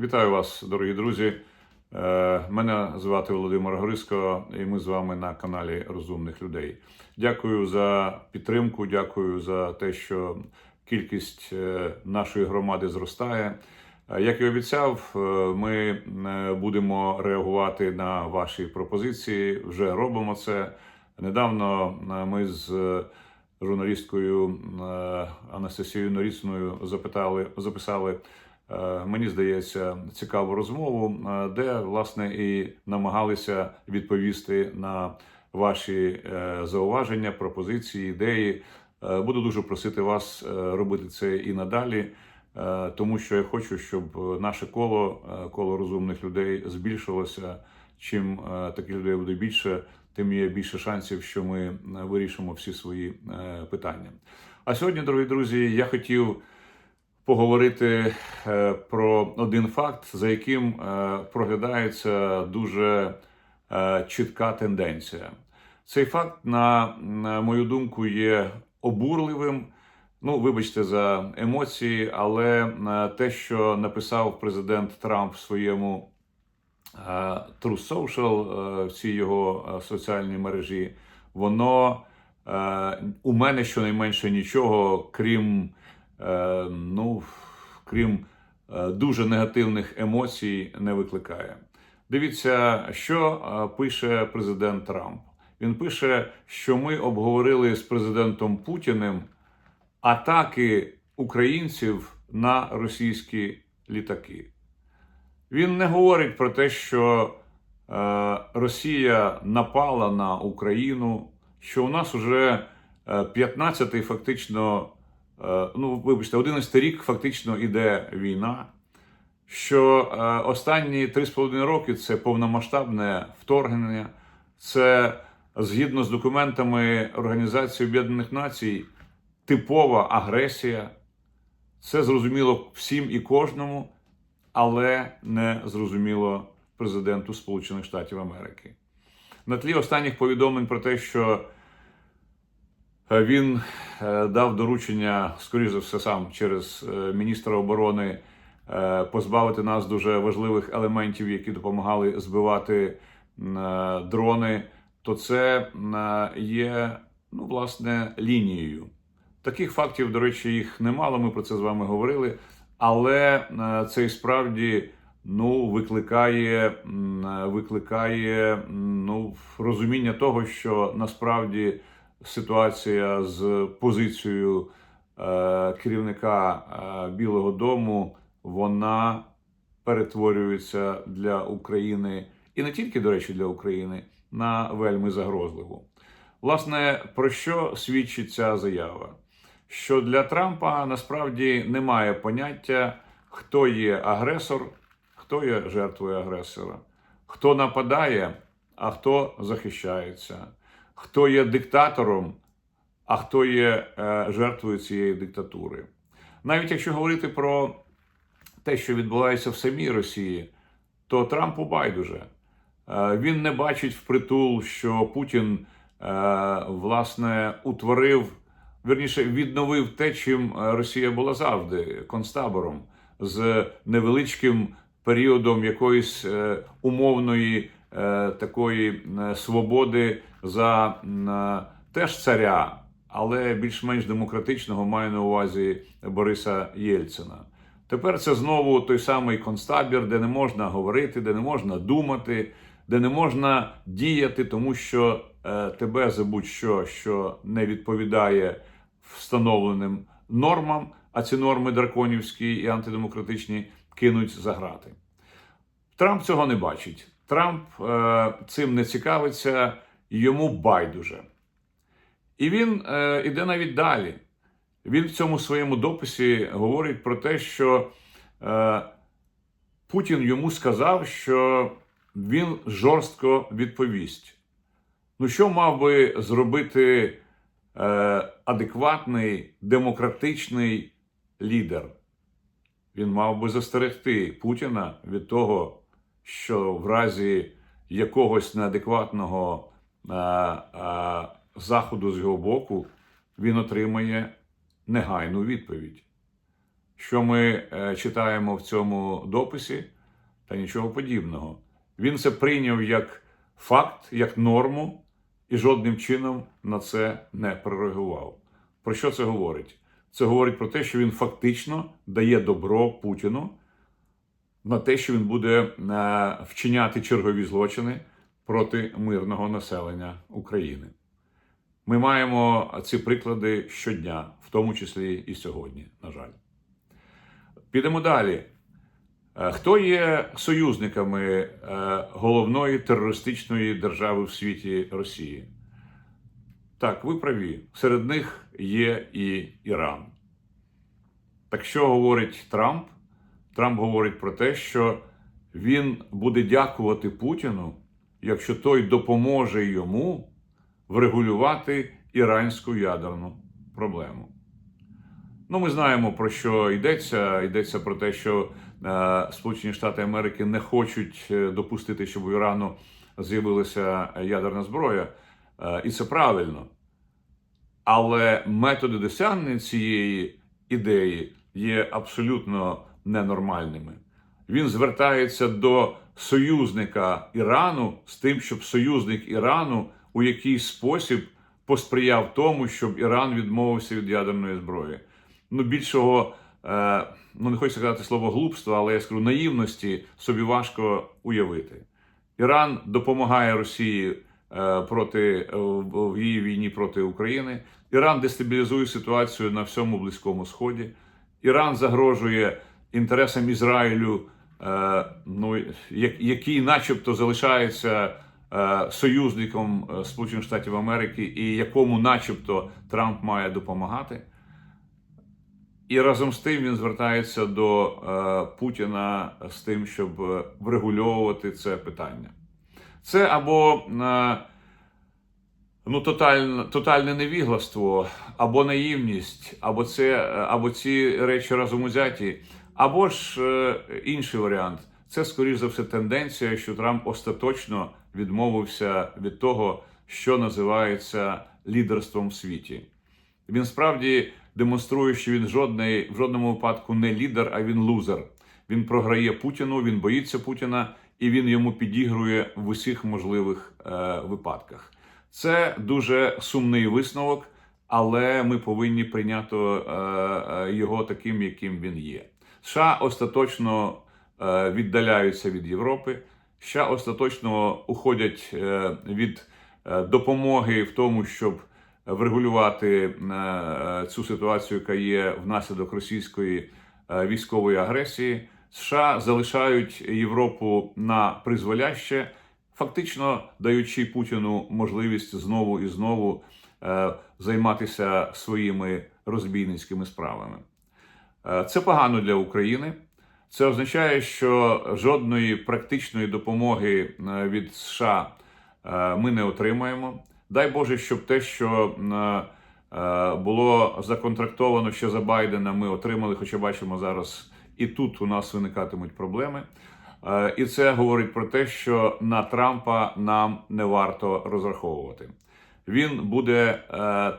Вітаю вас, дорогі друзі. Е, Мене звати Володимир Гриско, і ми з вами на каналі Розумних людей. Дякую за підтримку, дякую за те, що кількість е, нашої громади зростає. Е, Як і обіцяв, ми будемо реагувати на ваші пропозиції. Вже робимо це. Недавно ми з журналісткою Анастасією Норісною запитали, записали мені здається, цікаву розмову, е, де власне і намагалися відповісти на ваші е, зауваження, пропозиції, ідеї. Е, Буду дуже просити вас е, робити це і надалі, е, тому що я хочу, щоб наше коло, е, коло розумних людей збільшилося. Чим е, таких людей буде більше, тим є більше шансів, що ми е, вирішимо всі свої е, питання. А сьогодні, дорогі друзі, я хотів поговорити е, про один факт, за яким е, проглядається дуже е, чітка тенденція. Цей факт, на, мою думку, є обурливим. Ну, вибачте за емоції, але те, що написав президент Трамп в своєму True Social, в цій його соціальній мережі, воно у мене щонайменше нічого, крім, ну, крім е, дуже негативних емоцій, не викликає. Дивіться, що е, пише президент Трамп. Він пише, що ми обговорили з президентом Путіним атаки українців на російські літаки. Він не говорить про те, що е, Росія напала на Україну, що у нас уже е, 15-й фактично, е, ну вибачте, 11-й рік фактично іде війна. Що е, останні 3,5 роки це повномасштабне вторгнення, це згідно з документами Організації Об'єднаних Націй, типова агресія. Це зрозуміло всім і кожному, але не зрозуміло президенту Сполучених Штатів Америки. На тлі останніх повідомлень про те, що е, він е, дав доручення, скоріш за все, сам через е, міністра оборони е, позбавити нас дуже важливих елементів, які допомагали збивати е, дрони, то це е, є ну, власне лінією. Таких фактів, до речі, їх немало. Ми про це з вами говорили. Але е, це і справді ну, викликає, е, викликає ну, розуміння того, що насправді ситуація з позицією е, керівника е, Білого Дому вона перетворюється для України і не тільки, до речі, для України на вельми загрозливу. Власне, про що свідчить ця заява? Що для Трампа насправді немає поняття, хто є агресор, хто є жертвою агресора, хто нападає, а хто захищається, хто є диктатором, а хто є е, жертвою цієї диктатури. Навіть якщо говорити про те, що відбувається в самій Росії, то Трампу байдуже. Е, Він не бачить впритул, що Путін е, власне утворив, верніше відновив те, чим Росія була завжди концтабором, з невеличким періодом якоїсь умовної такої свободи за е, теж царя, але більш-менш демократичного маю на увазі Бориса Єльцина. Тепер це знову той самий концтабір, де не можна говорити, де не можна думати, де не можна діяти, тому що е, тебе за будь-що, що не відповідає встановленим нормам, а ці норми драконівські і антидемократичні кинуть за грати. Трамп цього не бачить. Трамп е, цим не цікавиться, йому байдуже. І він е, іде навіть далі. Він в цьому своєму дописі говорить про те, що е, Путін йому сказав, що він жорстко відповість. Ну, що мав би зробити е, адекватний демократичний лідер? Він мав би застерегти Путіна від того, що в разі якогось неадекватного заходу з його боку він отримає негайну відповідь. що ми е, читаємо в цьому дописі, та нічого подібного. Він це прийняв як факт, як норму, і жодним чином на це не прореагував. Про що це говорить? Це говорить про те, що він фактично дає добро Путіну на те, що він буде е, вчиняти чергові злочини проти мирного населення України. Ми маємо ці приклади щодня, в тому числі і сьогодні, на жаль. Підемо далі. Е, Хто є союзниками е, головної терористичної держави в світі Росії? Так, ви праві. Серед них є і Іран. Так що говорить Трамп? Трамп говорить про те, що він буде дякувати Путіну, якщо той допоможе йому врегулювати іранську ядерну проблему. Ну, ми знаємо про що йдеться. Йдеться про те, що е, Сполучені Штати Америки не хочуть е, допустити, щоб у Ірану з'явилася ядерна зброя, е, і це правильно. Але методи досягнення цієї ідеї є абсолютно ненормальними. Він звертається до союзника Ірану з тим, щоб союзник Ірану у якийсь спосіб посприяв тому, щоб Іран відмовився від ядерної зброї. Ну, більшого, е, ну не хочу сказати слово глупства, але я скажу наївності собі важко уявити. Іран допомагає Росії е, проти е, в її війні проти України. Іран дестабілізує ситуацію на всьому близькому сході. Іран загрожує інтересам Ізраїлю, ну який, начебто, залишається е, союзником е, Сполучених Штатів Америки, і якому, начебто, Трамп має допомагати. І разом з тим він звертається до е, Путіна з тим, щоб е, врегульовувати це питання. Це або е, ну, тотальне, тотальне невігластво, або наївність, або, це, е, або ці речі разом узяті, або ж е, інший варіант. Це, скоріш за все, тенденція, що Трамп остаточно відмовився від того, що називається лідерством в світі. Він справді демонструє, що він жодний, в жодному випадку не лідер, а він лузер. Він програє Путіну, він боїться Путіна, і він йому підігрує в усіх можливих е, випадках. Це дуже сумний висновок, але ми повинні прийняти е, е, його таким, яким він є. США остаточно е, віддаляються від Європи. США остаточно уходять е, від е, допомоги в тому, щоб врегулювати цю ситуацію, яка є внаслідок російської військової агресії. США залишають Європу на призволяще, фактично даючи Путіну можливість знову і знову займатися своїми розбійницькими справами. Е, Це погано для України. Це означає, що жодної практичної допомоги е, від США е, ми не отримаємо. Дай Боже, щоб те, що було законтрактовано ще за Байдена, ми отримали, хоча бачимо зараз і тут у нас виникатимуть проблеми. І це говорить про те, що на Трампа нам не варто розраховувати. Він буде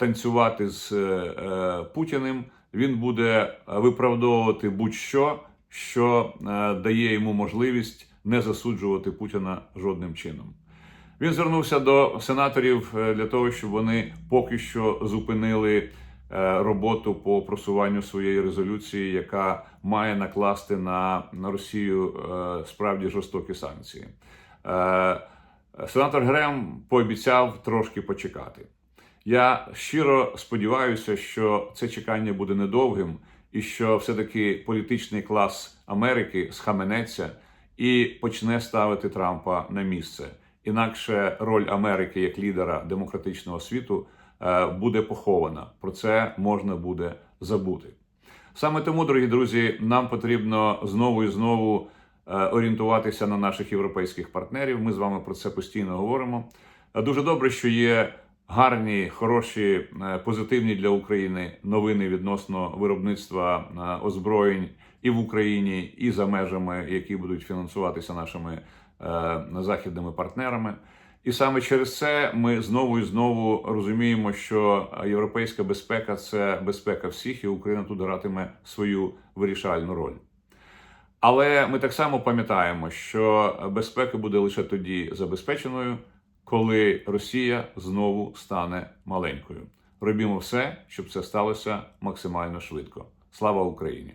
танцювати з Путіним, він буде виправдовувати будь-що, що е, дає йому можливість не засуджувати Путіна жодним чином. Він звернувся до сенаторів е, для того, щоб вони поки що зупинили е, роботу по просуванню своєї резолюції, яка має накласти на, Росію е, справді жорстокі санкції. Е, Сенатор Грем пообіцяв трошки почекати. Я щиро сподіваюся, що це чекання буде недовгим, і що все-таки політичний клас Америки схаменеться і почне ставити Трампа на місце. Інакше роль Америки як лідера демократичного світу е, буде похована. Про це можна буде забути. Саме тому, дорогі друзі, нам потрібно знову і знову е, орієнтуватися на наших європейських партнерів. Ми з вами про це постійно говоримо. Е, Дуже добре, що є гарні, хороші, е, позитивні для України новини відносно виробництва е, озброєнь і в Україні, і за межами, які будуть фінансуватися нашими е, західними партнерами. І саме через це ми знову і знову розуміємо, що європейська безпека це безпека всіх, і Україна тут гратиме свою вирішальну роль. Але ми так само пам'ятаємо, що безпека буде лише тоді забезпеченою, коли Росія знову стане маленькою. Робімо все, щоб це сталося максимально швидко. Слава Україні!